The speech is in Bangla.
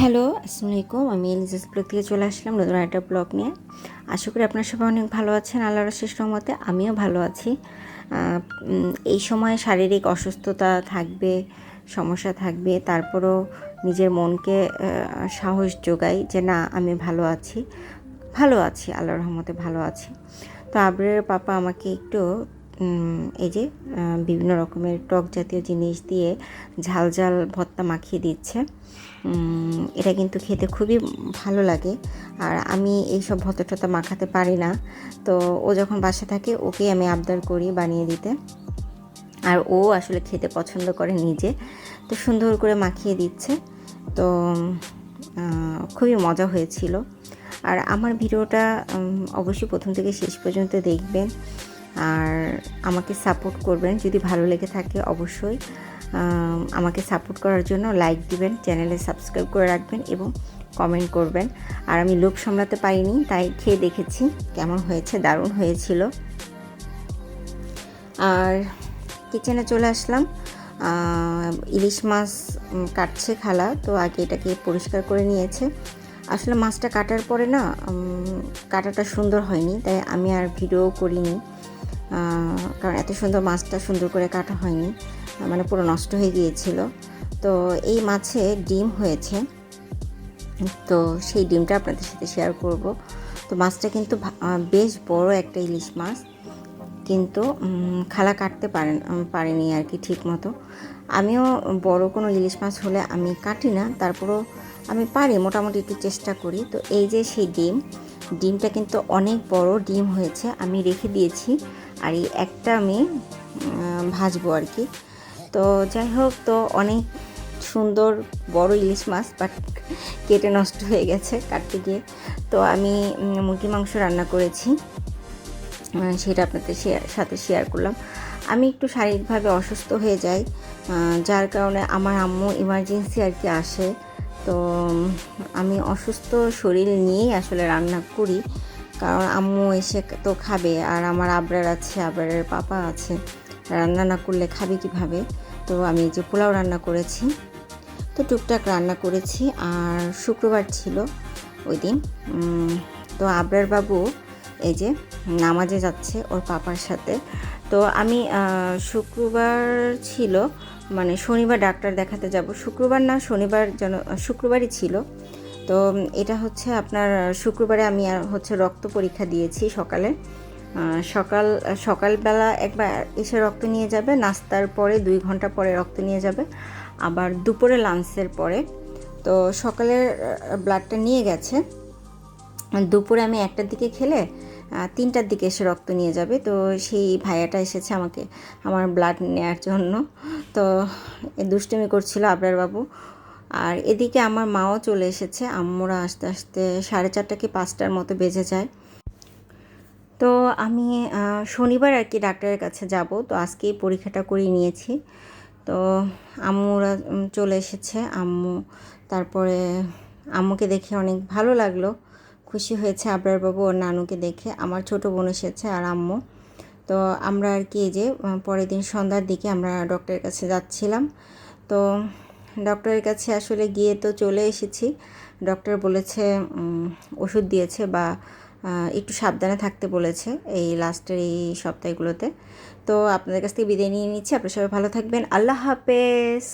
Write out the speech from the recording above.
হ্যালো, আসসালামু আলাইকুম। আমি এলিজাস ব্লগ থেকে চলে আসলাম নতুন একটা ব্লগ নিয়ে। আশা করি আপনার সবাই অনেক ভালো আছেন আল্লাহর শেষ রহমতে, আমিও ভালো আছি। এই সময় শারীরিক অসুস্থতা থাকবে, সমস্যা থাকবে, তারপরও নিজের মনকে সাহস যোগাই যে না, আমি ভালো আছি। ভালো আছি, আল্লাহর রহমতে ভালো আছি। তো আবরের পাপা আমাকে একটু এই যে বিভিন্ন রকমের টক জাতীয় জিনিস দিয়ে ঝাল ঝাল ভর্তা মাখিয়ে দিচ্ছে। এটা কিন্তু খেতে খুবই ভালো লাগে। আর আমি এইসব ভর্তা টর্তা মাখাতে পারি না। তো ও যখন বাসা থাকে, ওকে আমি আবদার করি বানিয়ে দিতে। আর ও আসলে খেতে পছন্দ করে নিজে। তো সুন্দর করে মাখিয়ে দিচ্ছে। তো খুবই মজা হয়েছিল। আর আমার ভিডিওটা অবশ্যই প্রথম থেকে শেষ পর্যন্ত দেখবেন। আর আমাকে সাপোর্ট করবেন। যদি ভালো লেগে থাকে, অবশ্যই আমাকে সাপোর্ট করার জন্য লাইক দিবেন, চ্যানেলে সাবস্ক্রাইব করে রাখবেন এবং কমেন্ট করবেন। আর আমি লোভ সামলাতে পারিনি, তাই খেয়ে দেখেছি কেমন হয়েছে, দারুণ হয়েছিল। আর কিচেনে চলে আসলাম। ইলিশ মাছ কাটছে খালা, তো আগে এটাকে পরিষ্কার করে নিয়েছে। আসলে মাছটা কাটার পরে না কাটাটা সুন্দর হয়নি, তাই আমি আর ভিডিও করিনি। কারণ এত সুন্দর মাছটা সুন্দর করে কাটা হয়নি মানে পুরো নষ্ট হয়ে গিয়েছিল। তো এই মাছে ডিম হয়েছে। তো সেই ডিমটা আপনাদের সাথে শেয়ার করব। তো মাছটা কিন্তু বেশ বড় একটা ইলিশ মাছ, কিন্তু খালা কাটতে পারেন পারেনি আর কি ঠিক মতো আমিও বড় কোনো ইলিশ মাছ হলে আমি কাটি না, তারপরও আমি পারি, মোটামুটি একটু চেষ্টা করি। তো এই যে সেই ডিম ডিমটা কিন্তু অনেক বড় ডিম হয়েছে, আমি রেখে দিয়েছি। আর এই একটা আমি ভাজবো আর কি। তো যাই হোক, তো অনেক সুন্দর বড় ইলিশ মাছ বাট কেটে নষ্ট হয়ে গেছে কাটতে গিয়ে। তো আমি মুরগি মাংস রান্না করেছি সেটা আপনাদের শেয়ার সাথে শেয়ার করলাম। আমি একটু শারীরিকভাবে অসুস্থ হয়ে যাই যার কারণে আমার আম্মু ইমার্জেন্সি আর কি আসে। তো আমি অসুস্থ শরীর নিয়েই আসলে রান্না করি। কারণ আম্মু এসে তো খাবে, আর আমার আবরার আছে, আবরারের পাপা আছে। রান্না না করলে খাবে কীভাবে? তো আমি যে পোলাও রান্না করেছি। তো টুকটাক রান্না করেছি, আর শুক্রবার ছিল ওই দিন। তো আবরার বাবু এই যে নামাজে যাচ্ছে ওর পাপার সাথে। তো আমি শুক্রবার ছিল মানে শনিবার ডাক্তার দেখাতে যাব। শুক্রবার না, শনিবার যেন, শুক্রবারই ছিল। তো এটা হচ্ছে আপনার, শুক্রবারে আমি হচ্ছে রক্ত পরীক্ষা দিয়েছি সকালে। সকাল, সকালবেলা একবার এসে রক্ত নিয়ে যাবে, নাস্তার পরে দুই ঘণ্টা পরে রক্ত নিয়ে যাবে। আবার দুপুরে লাঞ্চের পরে। তো সকালের ব্লাডটা নিয়ে গেছে। দুপুরে আমি একটার দিকে খেলে তিনটার দিকে এসে রক্ত নিয়ে যাবে। তো সেই ভাইয়াটা এসেছে আমাকে আমার ব্লাড নেওয়ার জন্য। তো দুষ্টুমি করছিল আবরার বাবু আর এদিকে আমার মাও চলে এসেছে। আম্মুরা আস্তে আস্তে সাড়ে চারটা কি পাঁচটার মতো বেজে যায়। তো আমি শনিবার আর কি ডাক্তারের কাছে যাব। তো আজকেই পরীক্ষাটা করে নিয়েছি। তো আম্মুরা চলে এসেছে। আম্মু, তারপরে আম্মুকে দেখে অনেক ভালো লাগল। খুশি হয়েছে আবরার বাবু ওর নানুকে দেখে। আমার ছোট বোন এসেছে আর আম্মু। তো আমরা আর কি যে পরের দিন সন্ধ্যার দিকে আমরা ডক্টরের কাছে যাচ্ছিলাম। তো ডক্টরের কাছে আসলে গিয়ে তো চলে এসেছি। ডক্টর বলেছে ওষুধ দিয়েছে বা একটু সাবধানে থাকতে বলেছে এই লাস্টের এই সপ্তাহগুলোতে। তো আপনাদের কাছ থেকে বিদায় নিয়ে নিচ্ছি। আপনারা সবাই ভালো থাকবেন। আল্লাহ হাফেজ।